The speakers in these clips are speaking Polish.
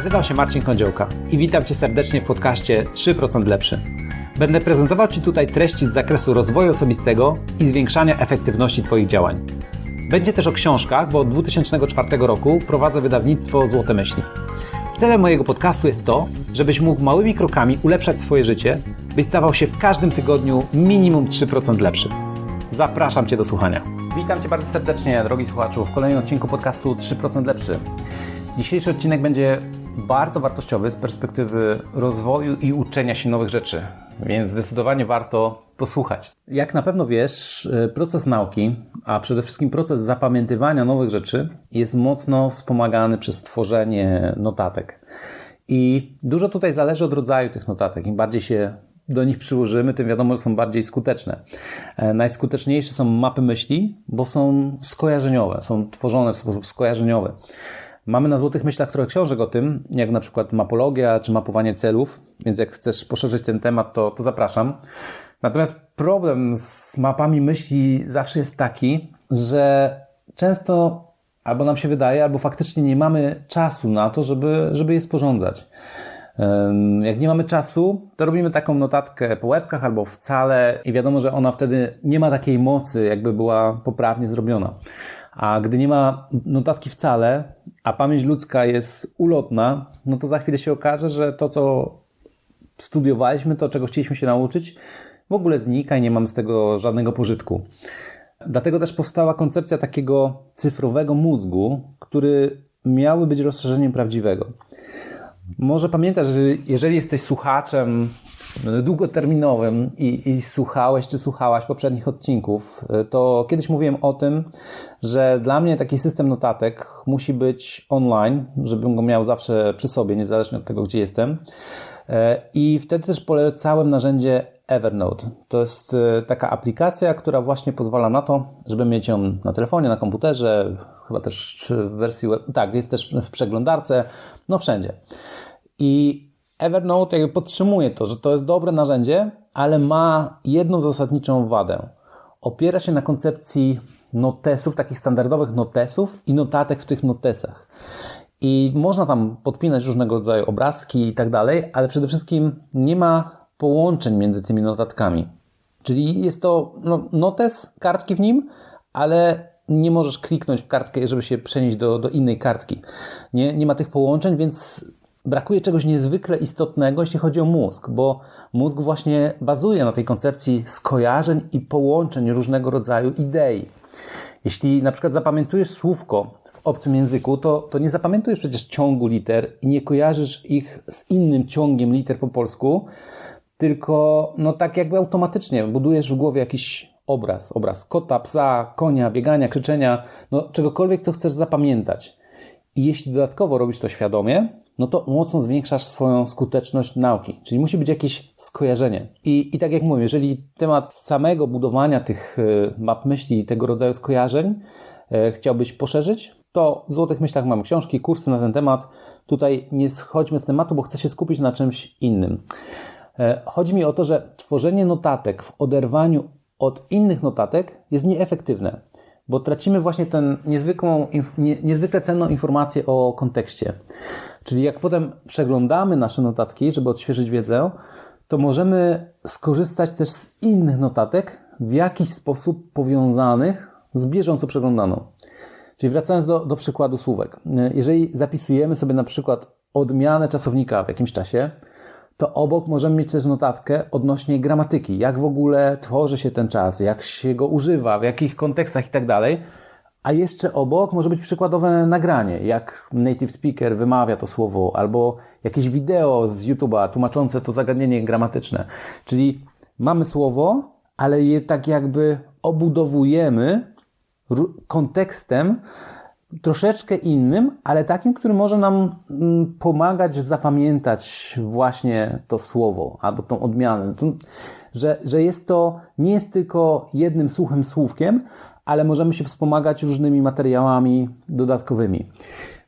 Nazywam się Marcin Kądziołka i witam Cię serdecznie w podcaście 3% Lepszy. Będę prezentował Ci tutaj treści z zakresu rozwoju osobistego i zwiększania efektywności Twoich działań. Będzie też o książkach, bo od 2004 roku prowadzę wydawnictwo Złote Myśli. Celem mojego podcastu jest to, żebyś mógł małymi krokami ulepszać swoje życie, byś stawał się w każdym tygodniu minimum 3% lepszy. Zapraszam Cię do słuchania. Witam Cię bardzo serdecznie, drogi słuchaczu, w kolejnym odcinku podcastu 3% Lepszy. Dzisiejszy odcinek będzie bardzo wartościowy z perspektywy rozwoju i uczenia się nowych rzeczy, więc zdecydowanie warto posłuchać. Jak na pewno wiesz, proces nauki, a przede wszystkim proces zapamiętywania nowych rzeczy jest mocno wspomagany przez tworzenie notatek. I dużo tutaj zależy od rodzaju tych notatek. Im bardziej się do nich przyłożymy, tym wiadomo, że są bardziej skuteczne. E, najskuteczniejsze są mapy myśli, bo są skojarzeniowe, są tworzone w sposób skojarzeniowy. Mamy na Złotych Myślach trochę książek o tym, jak na przykład mapologia czy mapowanie celów, więc jak chcesz poszerzyć ten temat, to, to zapraszam. Natomiast problem z mapami myśli zawsze jest taki, że często albo nam się wydaje, albo faktycznie nie mamy czasu na to, żeby, żeby je sporządzać. Jak nie mamy czasu, to robimy taką notatkę po łebkach albo wcale i wiadomo, że ona wtedy nie ma takiej mocy, jakby była poprawnie zrobiona. A gdy nie ma notatki wcale, a pamięć ludzka jest ulotna, no to za chwilę się okaże, że to, co studiowaliśmy, to czego chcieliśmy się nauczyć, w ogóle znika i nie mam z tego żadnego pożytku. Dlatego też powstała koncepcja takiego cyfrowego mózgu, który miały być rozszerzeniem prawdziwego. Może pamiętasz, że jeżeli jesteś słuchaczem długoterminowym i, i, słuchałeś czy słuchałaś poprzednich odcinków, to kiedyś mówiłem o tym, że dla mnie taki system notatek musi być online, żebym go miał zawsze przy sobie, niezależnie od tego, gdzie jestem. I wtedy też polecałem narzędzie Evernote. To jest e, taka aplikacja, która właśnie pozwala na to, żeby mieć ją na telefonie, na komputerze, chyba też w wersji web, tak, jest też w przeglądarce, no wszędzie. I Evernote jakby podtrzymuje to, że to jest dobre narzędzie, ale ma jedną zasadniczą wadę. Opiera się na koncepcji notesów, takich standardowych notesów i notatek w tych notesach. I można tam podpinać różnego rodzaju obrazki i tak dalej, ale przede wszystkim nie ma połączeń między tymi notatkami. Czyli jest to no, notes, kartki w nim, ale nie możesz kliknąć w kartkę, żeby się przenieść do, do innej kartki. Nie, nie ma tych połączeń, więc brakuje czegoś niezwykle istotnego, jeśli chodzi o mózg, bo mózg właśnie bazuje na tej koncepcji skojarzeń i połączeń różnego rodzaju idei. Jeśli na przykład zapamiętujesz słówko w obcym języku, to, to nie zapamiętujesz przecież ciągu liter i nie kojarzysz ich z innym ciągiem liter po polsku, tylko no tak jakby automatycznie budujesz w głowie jakiś obraz, obraz kota, psa, konia, biegania, krzyczenia, no czegokolwiek, co chcesz zapamiętać. I jeśli dodatkowo robisz to świadomie, no to mocno zwiększasz swoją skuteczność nauki. Czyli musi być jakieś skojarzenie. I, i tak jak mówię, jeżeli temat samego budowania tych e, map myśli i tego rodzaju skojarzeń e, chciałbyś poszerzyć, to w Złotych Myślach mam książki, kursy na ten temat. Tutaj nie schodźmy z tematu, bo chcę się skupić na czymś innym. E, chodzi mi o to, że tworzenie notatek w oderwaniu od innych notatek jest nieefektywne, bo tracimy właśnie tę niezwykłą, niezwykle cenną informację o kontekście. Czyli jak potem przeglądamy nasze notatki, żeby odświeżyć wiedzę, to możemy skorzystać też z innych notatek w jakiś sposób powiązanych z bieżąco przeglądaną. Czyli wracając do, do przykładu słówek. Jeżeli zapisujemy sobie na przykład odmianę czasownika w jakimś czasie, to obok możemy mieć też notatkę odnośnie gramatyki, jak w ogóle tworzy się ten czas, jak się go używa, w jakich kontekstach i tak dalej. A jeszcze obok może być przykładowe nagranie, jak native speaker wymawia to słowo, albo jakieś wideo z YouTube'a tłumaczące to zagadnienie gramatyczne. Czyli mamy słowo, ale je tak jakby obudowujemy kontekstem, troszeczkę innym, ale takim, który może nam mm, pomagać zapamiętać właśnie to słowo albo tą odmianę. Że, że jest to, nie jest tylko jednym słuchem słówkiem, ale możemy się wspomagać różnymi materiałami dodatkowymi.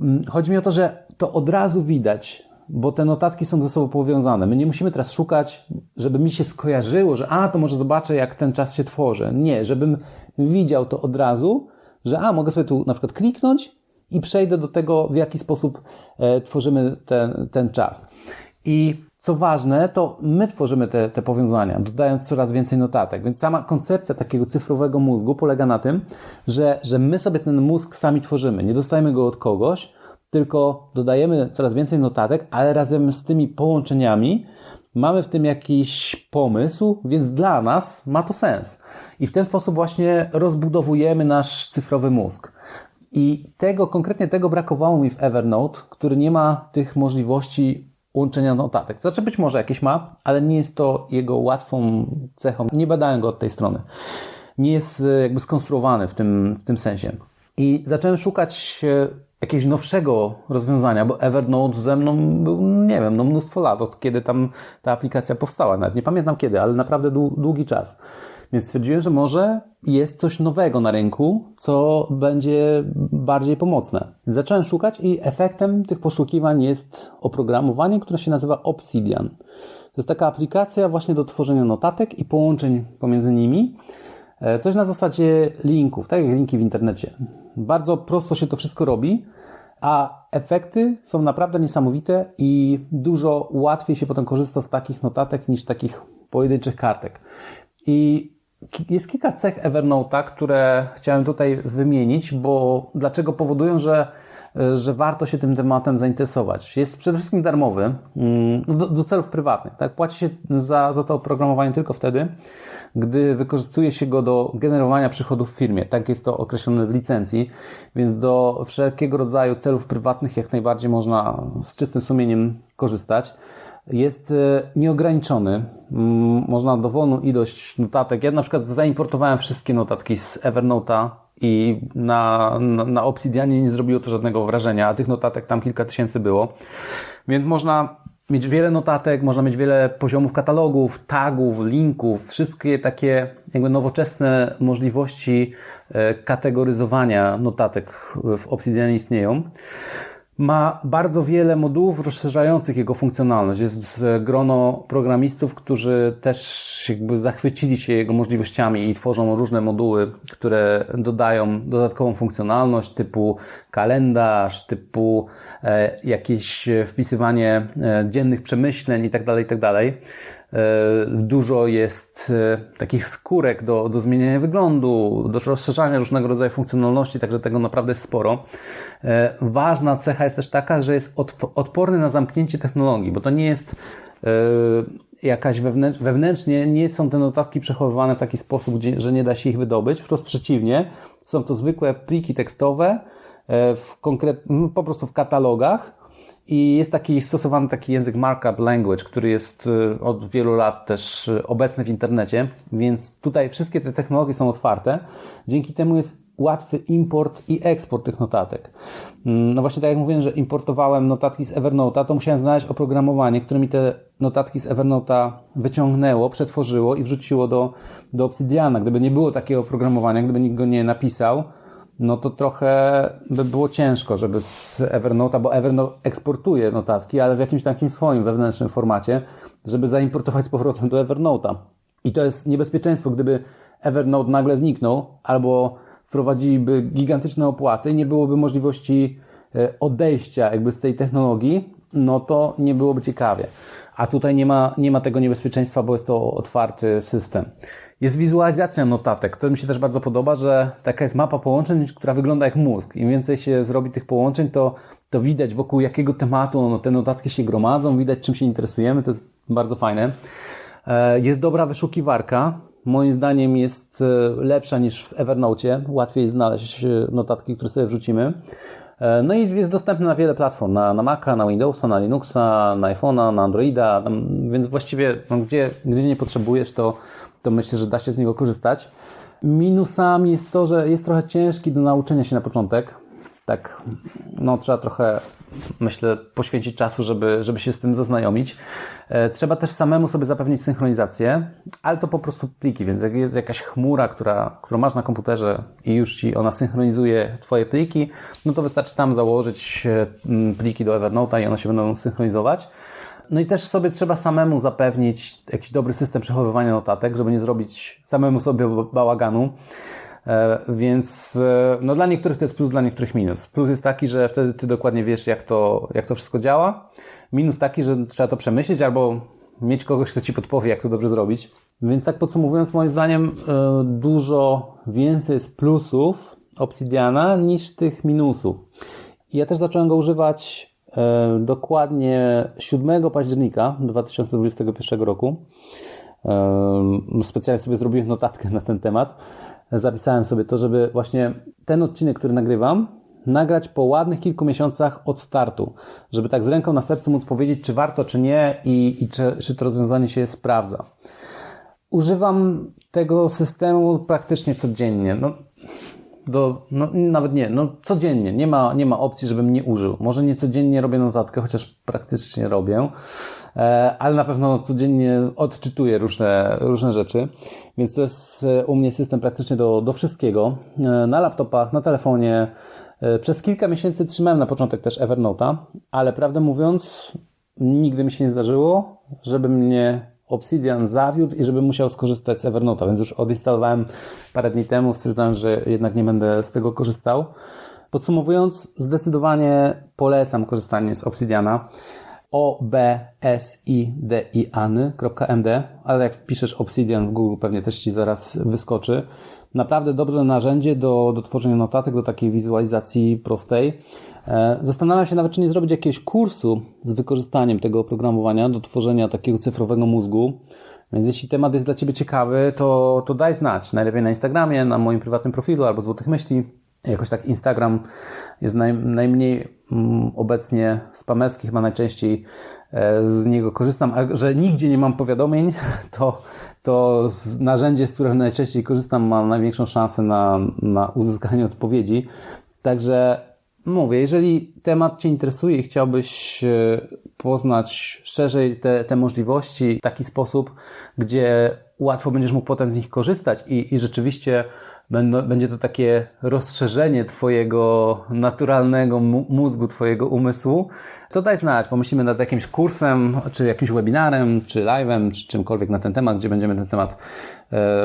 Mm, chodzi mi o to, że to od razu widać, bo te notatki są ze sobą powiązane. My nie musimy teraz szukać, żeby mi się skojarzyło, że a, to może zobaczę, jak ten czas się tworzy. Nie, żebym widział to od razu, że a, mogę sobie tu na przykład kliknąć i przejdę do tego, w jaki sposób e, tworzymy ten, ten czas. I co ważne, to my tworzymy te, te powiązania, dodając coraz więcej notatek. Więc sama koncepcja takiego cyfrowego mózgu polega na tym, że, że my sobie ten mózg sami tworzymy. Nie dostajemy go od kogoś, tylko dodajemy coraz więcej notatek, ale razem z tymi połączeniami mamy w tym jakiś pomysł, więc dla nas ma to sens. I w ten sposób właśnie rozbudowujemy nasz cyfrowy mózg. I tego, konkretnie tego brakowało mi w Evernote, który nie ma tych możliwości łączenia notatek. Znaczy być może jakieś ma, ale nie jest to jego łatwą cechą. Nie badałem go od tej strony. Nie jest e, jakby skonstruowany w tym, w tym sensie. I zacząłem szukać e, jakiegoś nowszego rozwiązania, bo Evernote ze mną był, nie wiem, no mnóstwo lat, od kiedy tam ta aplikacja powstała. Nawet nie pamiętam kiedy, ale naprawdę długi czas. Więc stwierdziłem, że może jest coś nowego na rynku, co będzie bardziej pomocne. Zacząłem szukać i efektem tych poszukiwań jest oprogramowanie, które się nazywa Obsidian. To jest taka aplikacja właśnie do tworzenia notatek i połączeń pomiędzy nimi. E, coś na zasadzie linków, tak jak linki w internecie. Bardzo prosto się to wszystko robi, a efekty są naprawdę niesamowite i dużo łatwiej się potem korzysta z takich notatek niż takich pojedynczych kartek. I jest kilka cech Evernote'a, które chciałem tutaj wymienić, bo dlaczego powodują, że, że warto się tym tematem zainteresować. Jest przede wszystkim darmowy mm, do, do celów prywatnych. Tak? Płaci się za, za to oprogramowanie tylko wtedy, gdy wykorzystuje się go do generowania przychodów w firmie. Tak jest to określone w licencji, więc do wszelkiego rodzaju celów prywatnych jak najbardziej można z czystym sumieniem korzystać jest e, nieograniczony. Mm, można dowolną ilość notatek. Ja na przykład zaimportowałem wszystkie notatki z Evernote'a i na, na, na Obsidianie nie zrobiło to żadnego wrażenia, a tych notatek tam kilka tysięcy było. Więc można mieć wiele notatek, można mieć wiele poziomów katalogów, tagów, linków, wszystkie takie jakby nowoczesne możliwości e, kategoryzowania notatek w Obsidianie istnieją ma bardzo wiele modułów rozszerzających jego funkcjonalność. Jest grono programistów, którzy też jakby zachwycili się jego możliwościami i tworzą różne moduły, które dodają dodatkową funkcjonalność typu kalendarz, typu e, jakieś wpisywanie e, dziennych przemyśleń itd., tak itd. E, dużo jest e, takich skórek do, do zmieniania wyglądu, do rozszerzania różnego rodzaju funkcjonalności, także tego naprawdę sporo. E, ważna cecha jest też taka, że jest odporny na zamknięcie technologii, bo to nie jest jakaś wewnętrz, wewnętrznie, nie są te notatki przechowywane w taki sposób, że nie da się ich wydobyć, wprost przeciwnie, są to zwykłe pliki tekstowe, w konkret, po prostu w katalogach, i jest taki stosowany taki język markup language, który jest y, od wielu lat też y, obecny w internecie, więc tutaj wszystkie te technologie są otwarte. Dzięki temu jest łatwy import i eksport tych notatek. Mm, no właśnie tak jak mówiłem, że importowałem notatki z Evernote'a, to musiałem znaleźć oprogramowanie, które mi te notatki z Evernote'a wyciągnęło, przetworzyło i wrzuciło do, do Obsidiana. Gdyby nie było takiego oprogramowania, gdyby nikt go nie napisał, no to trochę by było ciężko, żeby z Evernote'a, bo Evernote eksportuje notatki, ale w jakimś takim swoim wewnętrznym formacie, żeby zaimportować z powrotem do Evernote'a. I to jest niebezpieczeństwo, gdyby Evernote nagle zniknął, albo wprowadziliby gigantyczne opłaty, nie byłoby możliwości e, odejścia jakby z tej technologii, no to nie byłoby ciekawie. A tutaj nie ma, nie ma tego niebezpieczeństwa, bo jest to otwarty system. Jest wizualizacja notatek, to mi się też bardzo podoba, że taka jest mapa połączeń, która wygląda jak mózg. Im więcej się zrobi tych połączeń, to, to widać wokół jakiego tematu no, te notatki się gromadzą, widać czym się interesujemy, to jest bardzo fajne. E, jest dobra wyszukiwarka, moim zdaniem jest e, lepsza niż w Evernote. Łatwiej znaleźć e, notatki, które sobie wrzucimy. No i jest dostępny na wiele platform, na, na Maca, na Windowsa, na Linuxa, na iPhone'a, na Androida, więc właściwie no, gdzie, gdzie nie potrzebujesz, to, to myślę, że da się z niego korzystać. Minusami jest to, że jest trochę ciężki do nauczenia się na początek. Tak, no trzeba trochę, myślę, poświęcić czasu, żeby, żeby się z tym zaznajomić. E, trzeba też samemu sobie zapewnić synchronizację, ale to po prostu pliki, więc jak jest jakaś chmura, która, którą masz na komputerze i już Ci ona synchronizuje Twoje pliki, no to wystarczy tam założyć e, pliki do Evernote'a i one się będą synchronizować. No i też sobie trzeba samemu zapewnić jakiś dobry system przechowywania notatek, żeby nie zrobić samemu sobie bałaganu. E, Więc e, no dla niektórych to jest plus, dla niektórych minus. Plus jest taki, że wtedy ty dokładnie wiesz, jak to, jak to wszystko działa. Minus taki, że trzeba to przemyśleć albo mieć kogoś, kto ci podpowie, jak to dobrze zrobić. Więc tak podsumowując, moim zdaniem e, dużo więcej jest plusów Obsidiana niż tych minusów. Ja też zacząłem go używać dokładnie 7 października 2021 roku. E, specjalnie sobie zrobiłem notatkę na ten temat. Zapisałem sobie to, żeby właśnie ten odcinek, który nagrywam, nagrać po ładnych kilku miesiącach od startu, żeby tak z ręką na sercu móc powiedzieć, czy warto, czy nie i, i czy, czy to rozwiązanie się sprawdza. Używam tego systemu praktycznie codziennie. No, do, no, nawet nie, no codziennie. Nie ma, nie ma opcji, żebym nie użył. Może nie codziennie robię notatkę, chociaż praktycznie robię, e, ale na pewno codziennie odczytuję różne, różne rzeczy. Więc to jest e, u mnie system praktycznie do, do wszystkiego. E, na laptopach, na telefonie. Przez kilka miesięcy trzymałem na początek też Evernote'a, ale prawdę mówiąc, nigdy mi się nie zdarzyło, żeby mnie Obsidian zawiódł i żebym musiał skorzystać z Evernote'a, więc już odinstalowałem parę dni temu, stwierdzałem, że jednak nie będę z tego korzystał. Podsumowując, zdecydowanie polecam korzystanie z Obsidiana obsidiany.md, ale jak piszesz Obsidian w Google, pewnie też Ci zaraz wyskoczy. Naprawdę dobre narzędzie do, do tworzenia notatek, do takiej wizualizacji prostej. E, Zastanawiam się nawet, czy nie zrobić jakiegoś kursu z wykorzystaniem tego oprogramowania do tworzenia takiego cyfrowego mózgu. Więc jeśli temat jest dla Ciebie ciekawy, to, to daj znać. Najlepiej na Instagramie, na moim prywatnym profilu albo Złotych Myśli. Jakoś tak Instagram jest naj, najmniej mm, obecnie spamerski, chyba najczęściej e, z niego korzystam, a że nigdzie nie mam powiadomień, to, to z narzędzie, z którego najczęściej korzystam, ma największą szansę na, na uzyskanie odpowiedzi. Także mówię, jeżeli temat Cię interesuje i chciałbyś e, poznać szerzej te, te możliwości w taki sposób, gdzie łatwo będziesz mógł potem z nich korzystać i, i rzeczywiście będzie to takie rozszerzenie Twojego naturalnego mózgu, Twojego umysłu, to daj znać. Pomyślimy nad jakimś kursem, czy jakimś webinarem, czy live'em, czy czymkolwiek na ten temat, gdzie będziemy ten temat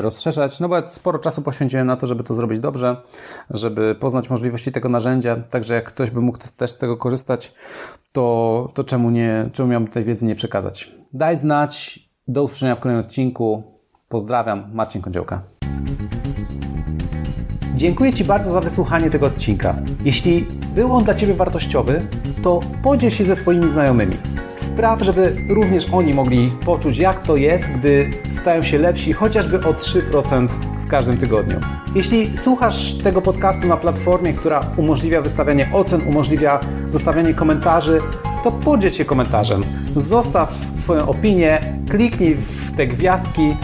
rozszerzać. No bo sporo czasu poświęciłem na to, żeby to zrobić dobrze, żeby poznać możliwości tego narzędzia. Także jak ktoś by mógł też z tego korzystać, to, to czemu nie, czemu miałbym tej wiedzy nie przekazać? Daj znać. Do usłyszenia w kolejnym odcinku. Pozdrawiam, Marcin Kądziołka. Dziękuję Ci bardzo za wysłuchanie tego odcinka. Jeśli był on dla Ciebie wartościowy, to podziel się ze swoimi znajomymi. Spraw, żeby również oni mogli poczuć, jak to jest, gdy stają się lepsi chociażby o 3% w każdym tygodniu. Jeśli słuchasz tego podcastu na platformie, która umożliwia wystawianie ocen, umożliwia zostawianie komentarzy, to podziel się komentarzem. Zostaw swoją opinię, kliknij w te gwiazdki,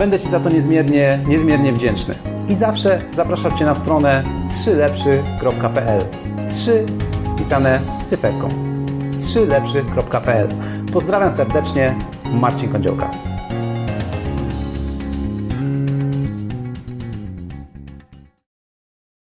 Będę Ci za to niezmiernie, niezmiernie wdzięczny. I zawsze zapraszam Cię na stronę 3lepszy.pl 3 pisane cyferką 3lepszy.pl Pozdrawiam serdecznie, Marcin Kądziołka.